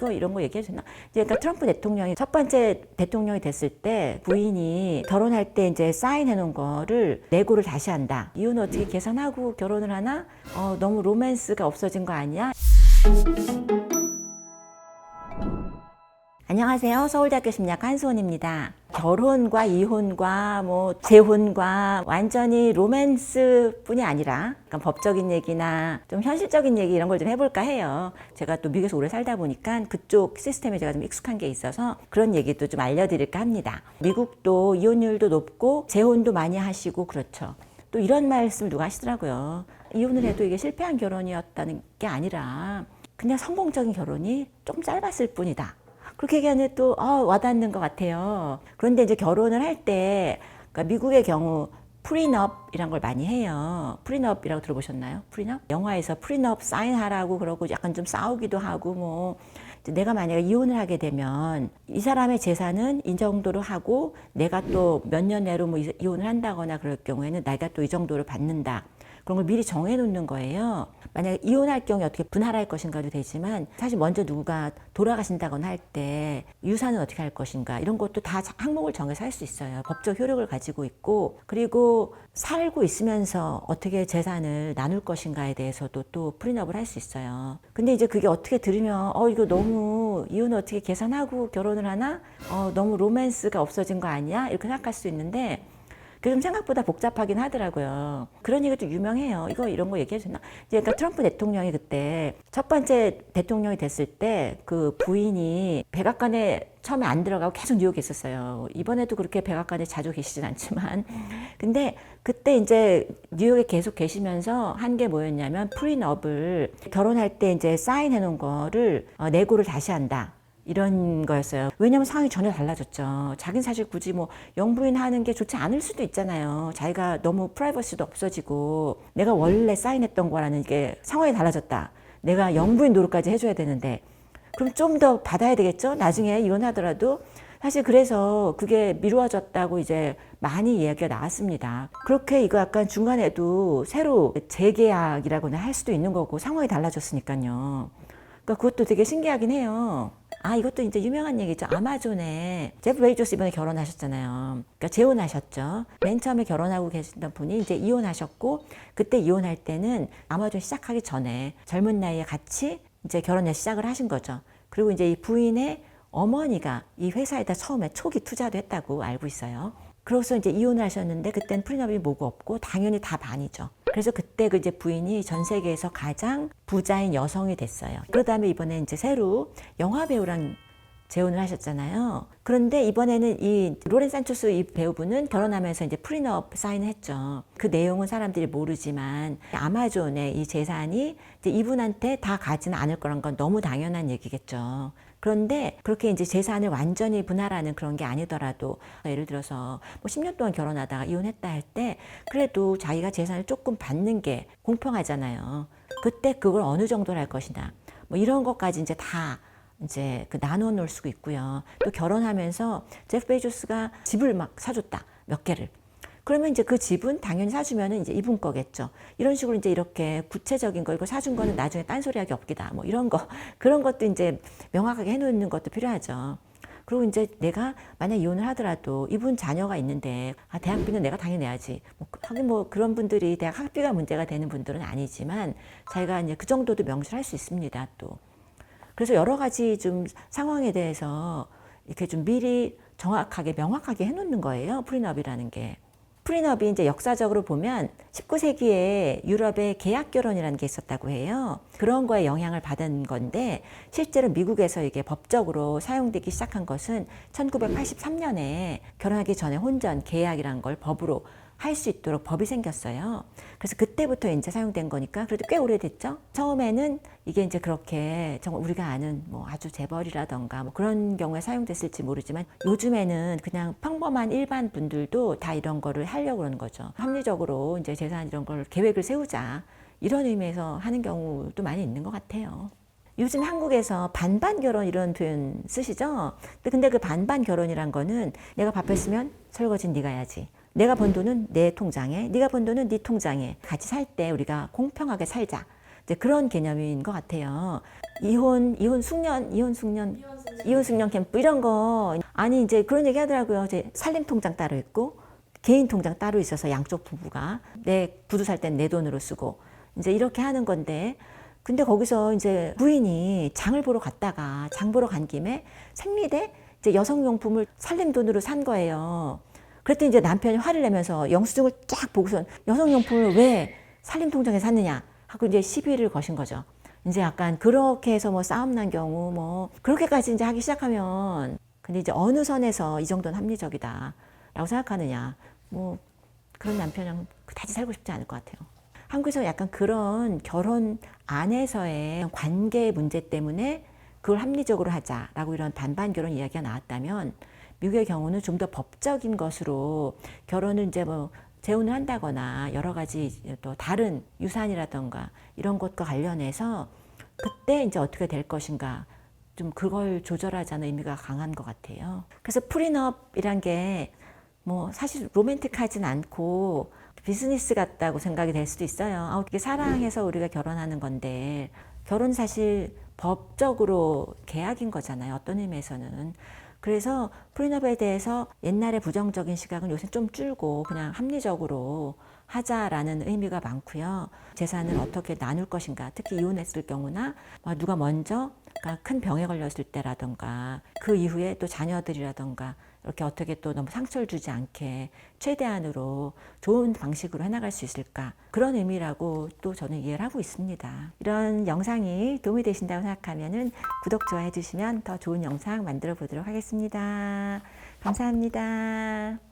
이거 이런 거 얘기해도 되나? 이제 그러니까 트럼프 대통령이 첫 번째 대통령이 됐을 때 부인이 결혼할 때 이제 사인해 놓은 거를 내고를 다시 한다. 이유는 어떻게 계산하고 결혼을 하나? 어, 너무 로맨스가 없어진 거 아니야? 안녕하세요. 서울대학교 심리학 한수원입니다. 결혼과 이혼과 뭐 재혼과 완전히 로맨스 뿐이 아니라 약간 법적인 얘기나 좀 현실적인 얘기 이런 걸 좀 해볼까 해요. 제가 또 미국에서 오래 살다 보니까 그쪽 시스템에 제가 좀 익숙한 게 있어서 그런 얘기도 좀 알려드릴까 합니다. 미국도 이혼율도 높고 재혼도 많이 하시고 그렇죠. 또 이런 말씀을 누가 하시더라고요. 이혼을 해도 이게 실패한 결혼이었다는 게 아니라 그냥 성공적인 결혼이 조금 짧았을 뿐이다. 그렇게 얘기하는 또 어, 와닿는 것 같아요. 그런데 이제 결혼을 할 때 그러니까 미국의 경우 프리업이란 걸 많이 해요. 프리업이라고 들어보셨나요? 프리업? 영화에서 프리업 사인하라고 그러고 약간 좀 싸우기도 하고 뭐 내가 만약에 이혼을 하게 되면 이 사람의 재산은 이 정도로 하고 내가 또 몇 년 내로 뭐 이- 이혼을 한다거나 그럴 경우에는 내가 또 이 정도를 받는다. 그런 걸 미리 정해 놓는 거예요. 만약에 이혼할 경우에 어떻게 분할할 것인가도 되지만 사실 먼저 누가 돌아가신다거나 할 때 유산은 어떻게 할 것인가 이런 것도 다 항목을 정해서 할 수 있어요. 법적 효력을 가지고 있고 그리고 살고 있으면서 어떻게 재산을 나눌 것인가에 대해서도 또 프리업을 할 수 있어요. 근데 이제 그게 어떻게 들으면 어 이거 너무 이혼을 어떻게 계산하고 결혼을 하나? 어 너무 로맨스가 없어진 거 아니야? 이렇게 생각할 수 있는데 그게 좀 생각보다 복잡하긴 하더라고요. 그런 얘기가 좀 유명해요. 이거 이런 거 얘기해도 되나? 그러니까 트럼프 대통령이 그때 첫 번째 대통령이 됐을 때 그 부인이 백악관에 처음에 안 들어가고 계속 뉴욕에 있었어요. 이번에도 그렇게 백악관에 자주 계시진 않지만. 근데 그때 이제 뉴욕에 계속 계시면서 한 게 뭐였냐면 프리업을 결혼할 때 이제 사인해 놓은 거를 어, 내고를 다시 한다. 이런 거였어요. 왜냐면 상황이 전혀 달라졌죠. 자기는 사실 굳이 뭐 영부인 하는 게 좋지 않을 수도 있잖아요. 자기가 너무 프라이버시도 없어지고 내가 원래 사인했던 거라는 게 상황이 달라졌다. 내가 영부인 노릇까지 해줘야 되는데 그럼 좀 더 받아야 되겠죠? 나중에 이혼하더라도 사실 그래서 그게 미루어졌다고 이제 많이 이야기가 나왔습니다. 그렇게 이거 약간 중간에도 새로 재계약이라고나 할 수도 있는 거고 상황이 달라졌으니까요. 그러니까 그것도 되게 신기하긴 해요. 아, 이것도 이제 유명한 얘기죠. 아마존에 제프 베이조스 이번에 결혼하셨잖아요. 그러니까 재혼하셨죠. 맨 처음에 결혼하고 계시던 분이 이제 이혼하셨고 그때 이혼할 때는 아마존 시작하기 전에 젊은 나이에 같이 이제 결혼을 시작을 하신 거죠. 그리고 이제 이 부인의 어머니가 이 회사에다 처음에 초기 투자도 했다고 알고 있어요. 그래서 이제 이혼을 하셨는데 그때는 프리너비 뭐고 없고 당연히 다 반이죠. 그래서 그때 그 이제 부인이 전 세계에서 가장 부자인 여성이 됐어요. 그러 다음에 이번에 이제 새로 영화 배우랑 재혼을 하셨잖아요. 그런데 이번에는 이 로렌 산초스 이 배우분은 결혼하면서 이제 프리너 사인을 했죠. 그 내용은 사람들이 모르지만 아마존의 이 재산이 이분한테 다 가지는 않을 거란 건 너무 당연한 얘기겠죠. 그런데 그렇게 이제 재산을 완전히 분할하는 그런 게 아니더라도 예를 들어서 뭐 10년 동안 결혼하다가 이혼했다 할 때 그래도 자기가 재산을 조금 받는 게 공평하잖아요. 그때 그걸 어느 정도로 할 것이냐. 뭐 이런 것까지 이제 다 이제 그 나눠 놓을 수가 있고요. 또 결혼하면서 제프 베이조스가 집을 막 사줬다. 몇 개를. 그러면 이제 그 집은 당연히 사주면은 이제 이분 거겠죠. 이런 식으로 이제 이렇게 구체적인 거, 이거 사준 거는 나중에 딴소리하기 없기다. 뭐 이런 거. 그런 것도 이제 명확하게 해놓는 것도 필요하죠. 그리고 이제 내가 만약 이혼을 하더라도 이분 자녀가 있는데 아 대학비는 내가 당연히 내야지. 뭐 하긴 뭐 그런 분들이 대학 학비가 문제가 되는 분들은 아니지만 자기가 이제 그 정도도 명시할 수 있습니다. 또 그래서 여러 가지 좀 상황에 대해서 이렇게 좀 미리 정확하게 명확하게 해놓는 거예요. 프리너비라는 게. 프리너비 이제 역사적으로 보면 19세기에 유럽에 계약 결혼이라는 게 있었다고 해요. 그런 거에 영향을 받은 건데 실제로 미국에서 이게 법적으로 사용되기 시작한 것은 1983년에 결혼하기 전에 혼전 계약이란 걸 법으로 할 수 있도록 법이 생겼어요. 그래서 그때부터 이제 사용된 거니까 그래도 꽤 오래됐죠. 처음에는 이게 이제 그렇게 정말 우리가 아는 뭐 아주 재벌이라던가 뭐 그런 경우에 사용됐을지 모르지만 요즘에는 그냥 평범한 일반 분들도 다 이런 거를 하려고 그러는 거죠. 합리적으로 이제 재산 이런 걸 계획을 세우자 이런 의미에서 하는 경우도 많이 있는 것 같아요. 요즘 한국에서 반반 결혼 이런 표현 쓰시죠? 근데- 그 반반 결혼이란 거는 내가 밥 했으면 설거지는 네가 해야지. 내가 번 돈은 내 통장에, 네가 번 돈은 네 통장에 같이 살 때 우리가 공평하게 살자. 이제 그런 개념인 것 같아요. 이혼, 이혼 숙련, 이혼 숙련, 이혼 숙련 캠프 이런 거 아니 이제 그런 얘기 하더라고요. 이제 살림 통장 따로 있고 개인 통장 따로 있어서 양쪽 부부가 내 구두 살 땐 내 돈으로 쓰고 이제 이렇게 하는 건데 근데 거기서 이제 부인이 장을 보러 갔다가 장 보러 간 김에 생리대 이제 여성용품을 살림 돈으로 산 거예요. 그랬더니 이제 남편이 화를 내면서 영수증을 쫙 보고선 여성용품을 왜 살림 통장에 샀느냐 하고 이제 시비를 거신 거죠. 이제 약간 그렇게 해서 뭐 싸움 난 경우 뭐 그렇게까지 이제 하기 시작하면 근데 이제 어느 선에서 이 정도는 합리적이다라고 생각하느냐 뭐 그런 남편이랑 그다지 살고 싶지 않을 것 같아요. 한국에서 약간 그런 결혼 안에서의 관계 문제 때문에 그걸 합리적으로 하자라고 이런 반반 결혼 이야기가 나왔다면 미국의 경우는 좀 더 법적인 것으로 결혼을 이제 뭐 재혼을 한다거나 여러 가지 또 다른 유산이라던가 이런 것과 관련해서 그때 이제 어떻게 될 것인가 좀 그걸 조절하자는 의미가 강한 것 같아요. 그래서 프리업이란 게 뭐 사실 로맨틱하진 않고 비즈니스 같다고 생각이 될 수도 있어요. 아, 어떻게 사랑해서 우리가 결혼하는 건데 결혼 사실 법적으로 계약인 거잖아요. 어떤 의미에서는. 그래서 프리업에 대해서 옛날에 부정적인 시각은 요새 좀 줄고 그냥 합리적으로 하자라는 의미가 많고요. 재산을 어떻게 나눌 것인가, 특히 이혼했을 경우나 뭐 누가 먼저 큰 병에 걸렸을 때라던가 그 이후에 또 자녀들이라던가 이렇게 어떻게 또 너무 상처를 주지 않게 최대한으로 좋은 방식으로 해나갈 수 있을까 그런 의미라고 또 저는 이해를 하고 있습니다. 이런 영상이 도움이 되신다고 생각하면은 구독 좋아해 주시면 더 좋은 영상 만들어 보도록 하겠습니다. 감사합니다.